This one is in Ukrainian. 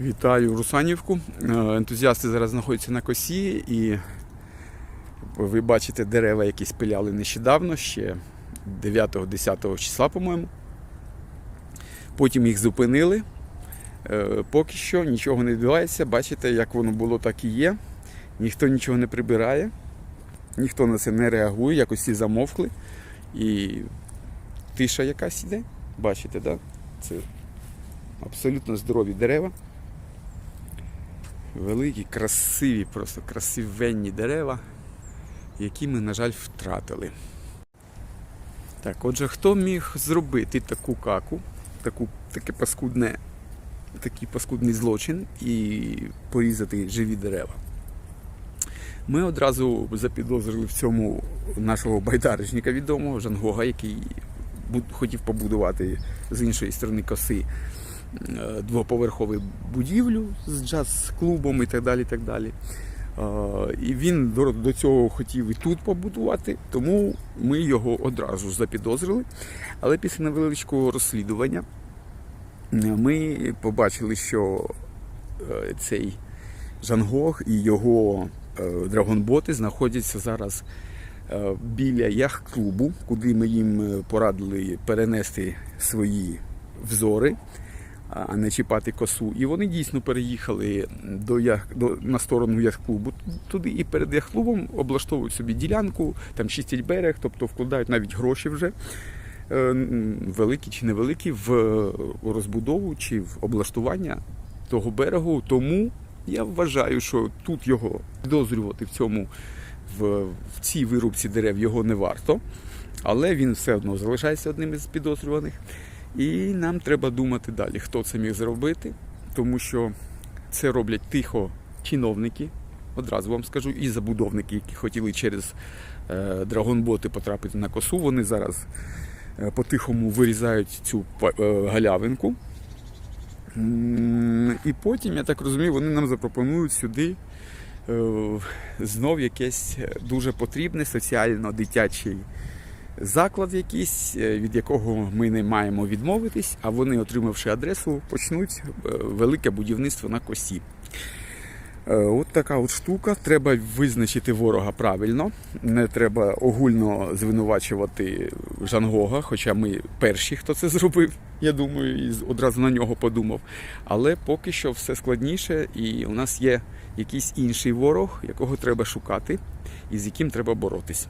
Вітаю Русанівку. Е, Ентузіасти зараз знаходяться на косі і ви бачите дерева, які спиляли нещодавно, ще 9-10 числа, по-моєму. Потім їх зупинили. Е, Поки що нічого не відбувається. Бачите, як воно було, так і є. Ніхто нічого не прибирає, ніхто на це не реагує, якось всі замовкли. І тиша якась іде. Бачите, да? Це абсолютно здорові дерева. Великі, красиві, просто красивенні дерева, які ми, на жаль, втратили. Так, отже, хто міг зробити таку каку, таку, таке паскудне, такий паскудний злочин і порізати живі дерева? Ми одразу запідозрили в цьому нашого байдарочника відомого Жангога, який хотів побудувати з іншої сторони коси двоповерхову будівлю з джаз-клубом і так далі. І, так далі. Е, і він до, цього хотів і тут побудувати, тому ми його одразу запідозрили. Але після невеличкого розслідування е, ми побачили, що е, цей Жангог і його е, драгонботи знаходяться зараз е, біля яхт-клубу, куди ми їм е, порадили перенести свої взори, а не чіпати косу. І вони дійсно переїхали до ях, до, на сторону яхт-клубу туди і перед яхт-клубом облаштовують собі ділянку, там чистять берег, тобто вкладають навіть гроші вже. е, Великі чи невеликі в розбудову чи в облаштування того берегу. Тому я вважаю, що тут його підозрювати в цьому в, в цій вирубці дерев його не варто, але він все одно залишається одним із підозрюваних. І нам треба думати далі, хто це міг зробити, тому що це роблять тихо чиновники, одразу вам скажу, і забудовники, які хотіли через е, драгонботи потрапити на косу. Вони зараз е, по-тихому вирізають цю е, галявинку. І потім, я так розумію, вони нам запропонують сюди знов якесь дуже потрібне соціально-дитячий заклад якийсь, е, від якого ми не маємо відмовитись, а вони, отримавши адресу, почнуть е, велике будівництво на косі. Е, От така от штука. Треба визначити ворога правильно. Не треба огульно звинувачувати Жангога, хоча ми перші, хто це зробив, я думаю, і одразу на нього подумав. Але поки що все складніше, і у нас є якийсь інший ворог, якого треба шукати і з яким треба боротись.